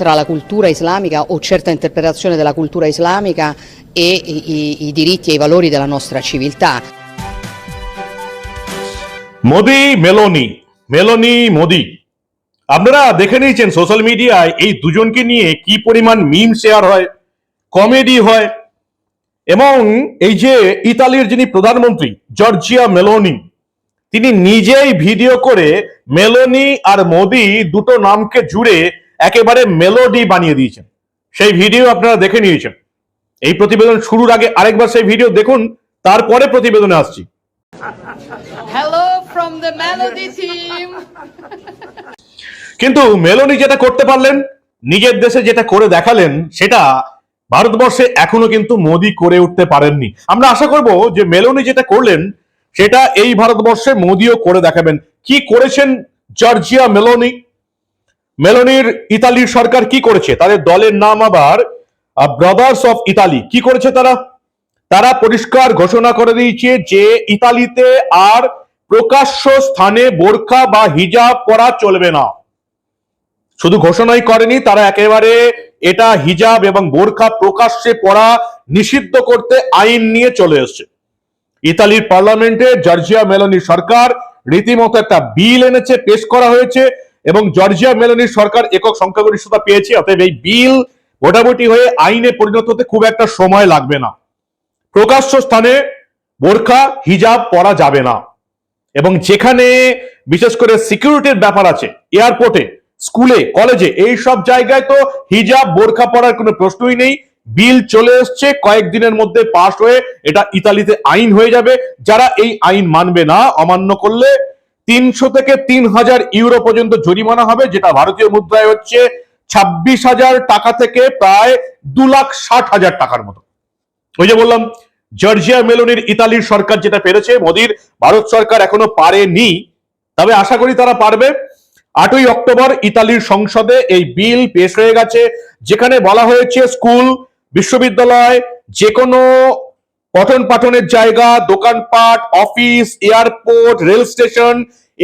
tra la cultura islamica o certa interpretazione della cultura islamica e i, i- diritti e i valori della nostra civiltà. Modi Meloni Meloni Modi আপনারা দেখে নিয়েছেন social মিডিয়ায় এই দুজনকে নিয়ে কি পরিমাণ মিম শেয়ার হয় কমেডি হয় এবং এই যে ইতালির যিনি প্রধানমন্ত্রী জর্জিয়া মেলোনি তিনি নিজেই ভিডিও করে মেলোনি আর মোদি দুটো নামকে জুড়ে একেবারে মেলোডি বানিয়ে দিয়েছেন। সেই ভিডিও আপনারা দেখে নিয়েছেন। এই প্রতিবেদন শুরুর আগে আরেকবার সেই ভিডিও দেখুন তারপরে প্রতিবেদনে আসছি। Hello from the Melody team. কিন্তু মেলোনি যেটা করতে পারলেন নিজের দেশে যেটা করে দেখালেন সেটা ভারতবর্ষে এখনও কিন্তু মোদি করে উঠতে পারেননি। আমরা আশা করব যে মেলোনি যেটা করলেন সেটা এই ভারতবর্ষে মোদিও করে দেখাবেন। কি করেছেন জর্জিয়া মেলোনি মেলোনির ইতালির সরকার কি করেছে? তাদের দলের নাম আবার ব্রাদার্স অফ ইতালি কি করেছে তারা? তারা পরিষ্কার ঘোষণা করে দিয়েছে যে ইতালিতে আর প্রকাশ্য স্থানে বোরখা বা হিজাব পরা চলবে না। শুধু ঘোষণাই করেনি, তারা একেবারে এটা হিজাব এবং বোরখা প্রকাশ্যে পড়া নিষিদ্ধ করতে আইন নিয়ে চলে এসছে। ইতালির পার্লামেন্টে জর্জিয়া মেলোনি সরকার রীতিমতো একটা বিল এনেছে, পেশ করা হয়েছে। এবং জর্জিয়া মেলোনির সরকার একক সংখ্যাগরিষ্ঠতা পেয়েছে, অতএব এই বিল মোটামুটি হয়ে আইনে পরিণত হতে খুব একটা সময় লাগবে না। প্রকাশ্য স্থানে বোরখা, হিজাব পরা যাবে না। এবং যেখানে বিশেষ করে সিকিউরিটির ব্যাপার আছে, এয়ারপোর্টে, স্কুলে, কলেজে, এই সব জায়গায় তো হিজাব, বোরখা পরার কোনো প্রশ্নই নেই। বিল চলে এসছে কয়েকদিনের মধ্যে পাশ হয়ে এটা ইতালিতে আইন হয়ে যাবে। যারা এই আইন মানবে না, অমান্য করলে তিনশো থেকে তিন হাজার ইউরো পর্যন্ত জরিমানা হবে, যেটা ভারতীয় মুদ্রায় হচ্ছে ছাব্বিশ হাজার টাকা থেকে প্রায় দু লাখ ষাট হাজার টাকার মতো। ওই যে বললাম, জর্জিয়া মেলোনির ইতালির সরকার যেটা পেরেছে, মোদির, ভারত সরকার এখনও পারেনি, তবে আশা করি তারা পারবে। আটই অক্টোবর ইতালির সংসদে এই বিল পেশ হয়ে গেছে, যেখানে বলা হয়েছে স্কুল, বিশ্ববিদ্যালয় যে কোনো পঠন পাঠনের জায়গা, দোকানপাট, অফিস, এয়ারপোর্ট, রেল স্টেশন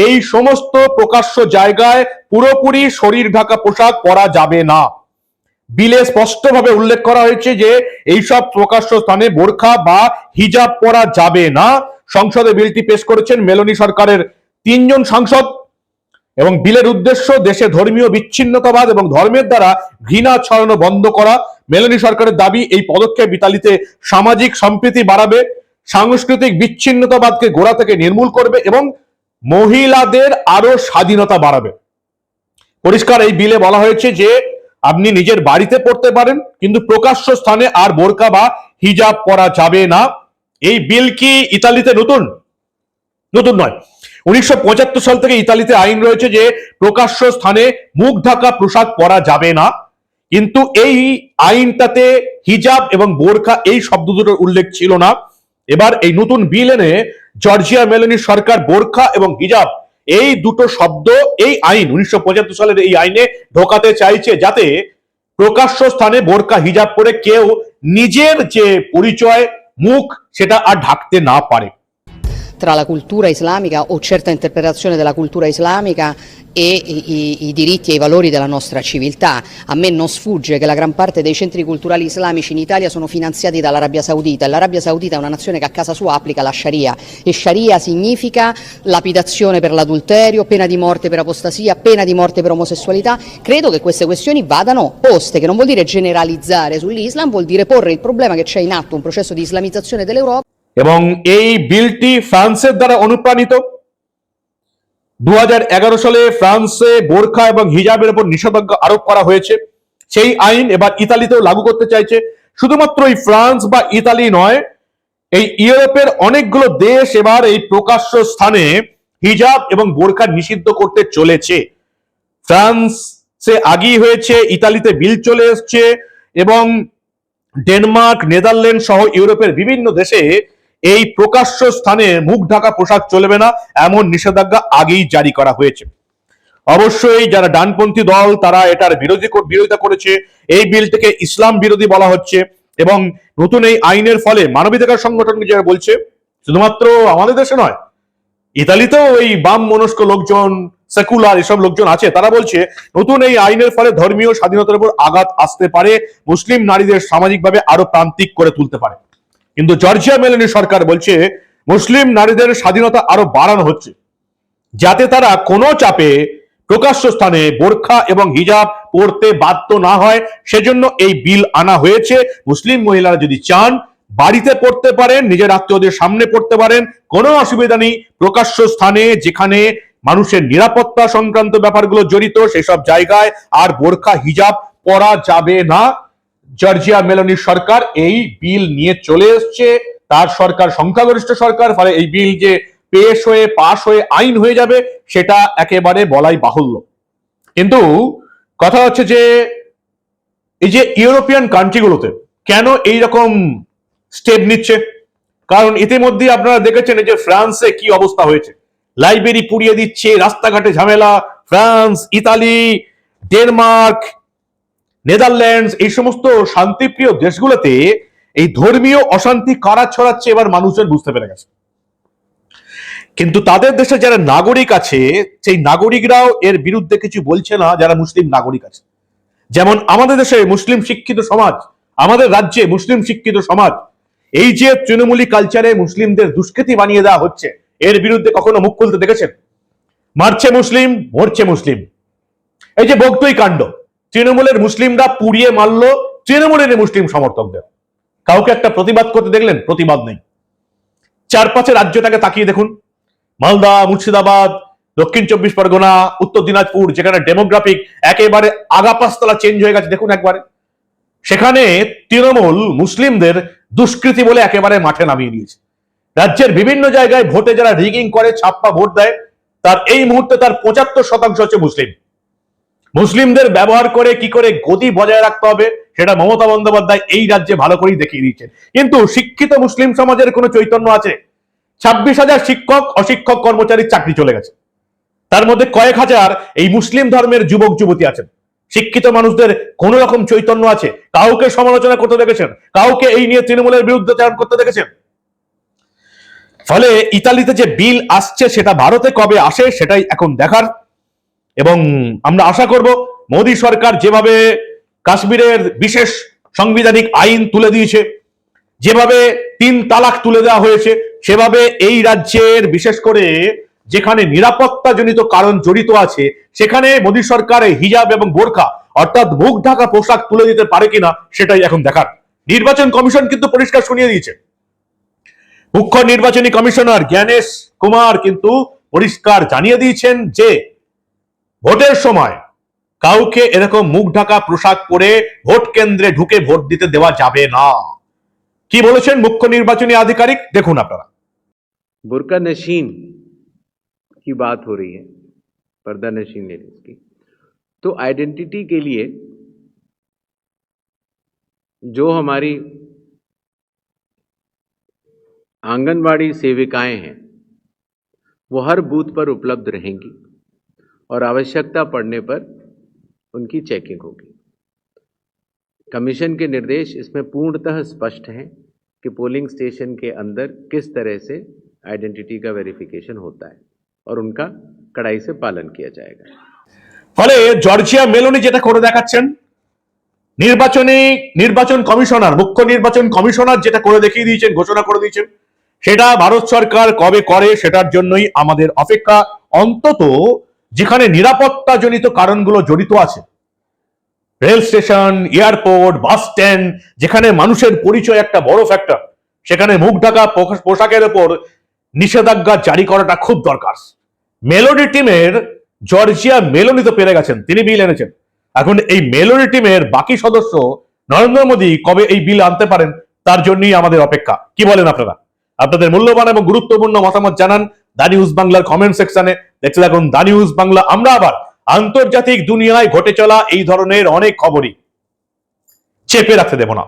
এই সমস্ত প্রকাশ্য জায়গায় পুরোপুরি শরীর ঢাকা পোশাক পরা যাবে না। বিলে স্পষ্টভাবে উল্লেখ করা হয়েছে যে, এইসব প্রকাশ্য স্থানে বোরখা বা হিজাব পরা যাবে না। সংসদে বিলটি পেশ করেছেন মেলোনি সরকারের তিনজন সাংসদ এবং বিলের উদ্দেশ্য দেশে ধর্মীয় বিচ্ছিন্নতাবাদ এবং ধর্মের দ্বারা ঘৃণা ছড়ানো বন্ধ করা। মেলোনি সরকারের দাবি, এই পদক্ষেপ ইতালিতে সামাজিক সম্প্রীতি বাড়াবে, সাংস্কৃতিক বিচ্ছিন্নতাবাদকে গোড়া থেকে নির্মূল করবে এবং মহিলাদের আরও স্বাধীনতা বাড়াবে। পরিষ্কার এই বিলে বলা হয়েছে যে, আপনি নিজের বাড়িতে পড়তে পারেন, কিন্তু প্রকাশ্য স্থানে আর বোরকা বা হিজাব পরা যাবে না। এই বিল কি ইতালিতে নতুন? নতুন নয়। উনিশশো সাল থেকে ইতালিতে আইন রয়েছে যে, প্রকাশ্য স্থানে মুখ ঢাকা পোশাক পরা যাবে না। কিন্তু এই আইনটাতে হিজাব এবং বোরখা এই শব্দ দুটোর উল্লেখ ছিল না। এবার এই নতুন বিল এনে জর্জিয়া মেলনি সরকার বোরখা এবং হিজাব, এই দুটো শব্দ এই আইন উনিশশো পঁচাত্তর সালের এই আইনে ঢোকাতে চাইছে যাতে প্রকাশ্য স্থানে বোরকা হিজাব পরে কেউ নিজের যে পরিচয়, মুখ, সেটা আর ঢাকতে না পারে। Tra la cultura islamica o certa interpretazione della cultura islamica e i, i- diritti e i valori della nostra civiltà. A me non sfugge che la gran parte dei centri culturali islamici in Italia sono finanziati dall'Arabia Saudita e l'Arabia Saudita è una nazione che a casa sua applica la Sharia e Sharia significa lapidazione per l'adulterio, pena di morte per apostasia, pena di morte per omosessualità. Credo che queste questioni vadano poste, che non vuol dire generalizzare sull'Islam, vuol dire porre il problema che c'è in atto un processo di islamizzazione dell'Europa এবং এই বিলটি ফ্রান্সের দ্বারা অনুপ্রাণিত। দু হাজার এগারো সালে ফ্রান্সে বোরখা এবং হিজাবের উপর নিষেধাজ্ঞা আরোপ করা হয়েছে। সেই আইন এবার ইতালিতেও লাগু করতে চাইছে। শুধুমাত্র এই ফ্রান্স বা ইতালি নয়, এই ইউরোপের অনেকগুলো দেশ এবার এই প্রকাশ্য স্থানে হিজাব এবং বোরখা নিষিদ্ধ করতে চলেছে। ফ্রান্সে আগেই হয়েছে, ইতালিতে বিল চলে এসছে এবং ডেনমার্ক, নেদারল্যান্ড সহ ইউরোপের বিভিন্ন দেশে এই প্রকাশ্য স্থানে মুখ ঢাকা পোশাক চলবে না, এমন নিষেধাজ্ঞা আগেই জারি করা হয়েছে। অবশ্যই যারা ডানপন্থী দল, তারা এটার বিরোধী বিরোধিতা করেছে। এই বিলটিকে ইসলাম বিরোধী বলা হচ্ছে এবং নতুন এই আইনের ফলে মানবাধিকার সংগঠন যারা বলছে, শুধুমাত্র আমাদের দেশে নয়, ইতালিতেও এই বাম মনস্ক লোকজন, সেকুলার এসব লোকজন আছে, তারা বলছে নতুন এই আইনের ফলে ধর্মীয় স্বাধীনতার উপর আঘাত আসতে পারে, মুসলিম নারীদের সামাজিকভাবে আরও প্রান্তিক করে তুলতে পারে। কিন্তু জর্জিয়া মেলেনি সরকার বলছে, মুসলিম নারীদের স্বাধীনতা আরও বাড়ানো হচ্ছে, যাতে তারা কোনো চাপে প্রকাশ্য স্থানে বোরখা এবং হিজাব পরতে বাধ্য না হয়। সেজন্য এই বিল আনা হয়েছে। মুসলিম মহিলারা যদি চান, বাড়িতে পড়তে পারেন, নিজের আত্মীয়দের সামনে পড়তে পারেন, কোনো অসুবিধা নেই। প্রকাশ্য স্থানে যেখানে মানুষের নিরাপত্তা সংক্রান্ত ব্যাপারগুলো জড়িত, সেসব জায়গায় আর বোরখা, হিজাব পরা যাবে না। জর্জিয়া মেলোনির সরকার এই বিল নিয়ে চলে এসছে। তার সরকার সংখ্যাগরিষ্ঠ সরকার, ফলে এই বিল যে পেশ হয়ে, পাশ হয়ে, আইন হয়ে যাবে, সেটা একেবারে বলাই বাহুল্য। কিন্তু কথা হচ্ছে যে, এই যে ইউরোপিয়ান কান্ট্রিগুলোতে কেন এই রকম স্টেপ নিচ্ছে? কারণ ইতিমধ্যে আপনারা দেখেছেন এই যে ফ্রান্সে কি অবস্থা হয়েছে। লাইব্রেরি পুড়িয়ে দিচ্ছে, রাস্তাঘাটে ঝামেলা, ফ্রান্স, ইতালি, ডেনমার্ক নেদারল্যান্ডস, এই সমস্ত শান্তিপ্রিয় দেশগুলোতে এই ধর্মীয় অশান্তি কারা ছড়াচ্ছে এবার মানুষজন বুঝতে পেরে গেছে। কিন্তু তাদের দেশে যারা নাগরিক আছে, সেই নাগরিকরাও এর বিরুদ্ধে কিছু বলছে না, যারা মুসলিম নাগরিক আছে। যেমন আমাদের দেশে মুসলিম শিক্ষিত সমাজ, আমাদের রাজ্যে মুসলিম শিক্ষিত সমাজ, এই যে তৃণমূলী কালচারে মুসলিমদের দুষ্কৃতি বানিয়ে দেওয়া হচ্ছে, এর বিরুদ্ধে কখনো মুখ খুলতে দেখেছেন? মারছে মুসলিম, মরছে মুসলিম। এই যে বগতই কাণ্ড তৃণমূলের মুসলিমরা পুড়িয়ে মারলো তৃণমূলের মুসলিম সমর্থকদের। কাউকে একটা প্রতিবাদ করতে দেখলেন? প্রতিবাদ নেই। চার পাঁচে রাজ্যটাকে তাকিয়ে দেখুন। মালদা, মুর্শিদাবাদ, দক্ষিণ চব্বিশ পরগনা, উত্তর দিনাজপুর, যেখানে ডেমোগ্রাফিক একেবারে আগাপাস্তলা চেঞ্জ হয়ে গেছে। দেখুন একবারে। সেখানে তৃণমূল মুসলিমদের দুষ্কৃতি বলে একেবারে মাঠে নামিয়ে দিয়েছে। রাজ্যের বিভিন্ন জায়গায় ভোটে যারা রিগিং করে, ছাপ্পা ভোট দেয়, তার এই মুহূর্তে তার পঁচাত্তর শতাংশ হচ্ছে মুসলিম। মুসলিমদের ব্যবহার করে কি করে গতি বজায় রাখতে হবে, সেটা মমতা বন্দ্যোপাধ্যায় এই রাজ্যে ভালো করেই দেখিয়ে দিয়েছেন। কিন্তু শিক্ষিত মুসলিম সমাজের কোনো চৈতন্য আছে? ছাব্বিশ হাজার শিক্ষক, অশিক্ষক, কর্মচারীর চাকরি চলে গেছে। তার মধ্যে কয়েক হাজার এই মুসলিম ধর্মের যুবক, যুবতী আছেন। শিক্ষিত মানুষদের কোন রকম চৈতন্য আছে? কাউকে সমালোচনা করতে দেখেছেন? কাউকে এই নিয়ে তৃণমূলের বিরুদ্ধে চারণ করতে দেখেছেন? ফলে ইতালিতে যে বিল আসছে, সেটা ভারতে কবে আসে, সেটাই এখন দেখার এবং আমরা আশা করব মোদী সরকার যেভাবে কাশ্মীরের বিশেষ সাংবিধানিক আইন তুলে দিয়েছে, যেভাবে তিন তালাক তুলে দেওয়া হয়েছে, সেভাবে এই রাজ্যের বিশেষ করে যেখানে নিরাপত্তাজনিত কারণ জড়িত আছে, সেখানে মোদী সরকার হিজাব এবং বোরখা অর্থাৎ মুখ ঢাকা পোশাক তুলে দিতে পারে কিনা সেটাই এখন দেখার। নির্বাচন কমিশন কিন্তু পরিষ্কার শুনিয়ে দিয়েছে। মুখ্য নির্বাচনী কমিশনার জ্ঞানেশ কুমার কিন্তু পরিষ্কার জানিয়ে দিয়েছেন যে ভোটের সময় কাউকে এরকম মুখ ঢাকা পোশাক পরে ভোট কেন্দ্রে ঢুকে ভোট দিতে দেওয়া যাবে না কি বলেছেন মুখ্য নির্বাচনী আধিকারিক দেখুন আপনারা बुरका नशीन की बात हो रही है पर्दा नशीन लेडीज की तो आइडेंटिटी के लिए जो हमारी आंगनवाड़ी सेविकाएं हैं वो हर बूथ पर उपलब्ध रहेंगी और आवश्यकता पड़ने पर उनकी चेकिंग होगी कमीशन के निर्देश इसमें पूर्णतः स्पष्ट हैं कि पोलिंग स्टेशन के अंदर किस तरह से आइडेंटिटी का वेरिफिकेशन होता है और उनका कड़ाई से पालन किया जाएगा ফলে জর্জিয়া মেলোনি যেটা করে দেখাচ্ছেন নির্বাচনী নির্বাচন কমিশনার মুখ্য নির্বাচন কমিশনার যেটা করে দেখিয়ে দিয়েছেন ঘোষণা করে দিয়েছেন সেটা ভারত সরকার কবে করে সেটার জন্যই আমাদের অপেক্ষা অন্তত যেখানে নিরাপত্তাজনিত কারণগুলো জড়িত আছে। Rail station, airport, bus stand, যেখানে মানুষের পরিচয় একটা বড় ফ্যাক্টর সেখানে মুখ ঢাকা পোশাকের উপর নিষেধাজ্ঞা জারি করাটা খুব দরকার। মেলোডি টিমের জর্জিয়া মেলোনি তো পেরে গেছেন, তিনি বিল এনেছেন। এখন এই মেলোডি টিমের বাকি সদস্য নরেন্দ্র মোদী কবে এই বিল আনতে পারেন, তার জন্যই আমাদের অপেক্ষা। কি বলেন আপনারা? আপনাদের মূল্যবান এবং গুরুত্বপূর্ণ মতামত জানান দা নিউজ বাংলার কমেন্ট সেকশনে দেখতে থাকুন দা নিউজ বাংলা। আমরা আবার আন্তর্জাতিক দুনিয়ায় ঘটে চলা এই ধরনের অনেক খবরই চেপে রাখতে দেব না।